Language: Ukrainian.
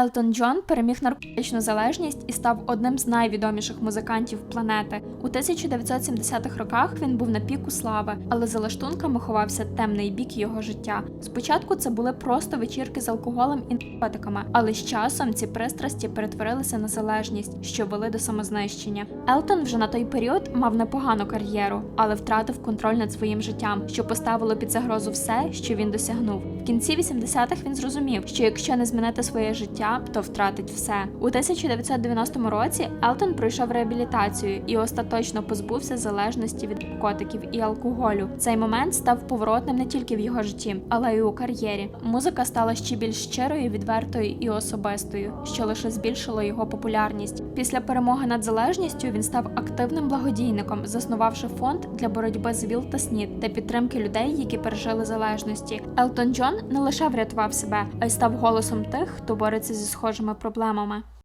Елтон Джон переміг наркотичну залежність і став одним з найвідоміших музикантів планети. У 1970-х роках він був на піку слави, але за лаштунками ховався темний бік його життя. Спочатку це були просто вечірки з алкоголем і наркотиками, але з часом ці пристрасті перетворилися на залежність, що вели до самознищення. Елтон вже на той період мав непогану кар'єру, але втратив контроль над своїм життям, що поставило під загрозу все, що він досягнув. В кінці 80-х він зрозумів, що якщо не змінити своє життя, то втратить все. У 1990 році Елтон пройшов реабілітацію і остаточно позбувся залежності від наркотиків і алкоголю. Цей момент став поворотним не тільки в його житті, але й у кар'єрі. Музика стала ще більш щирою, відвертою і особистою, що лише збільшило його популярність. Після перемоги над залежністю він став активним благодійником, заснувавши фонд для боротьби з ВІЛ та СНІД та підтримки людей, які пережили залежності. Елтон Джон не лише врятував себе, а й став голосом тих, хто бореться зі схожими проблемами.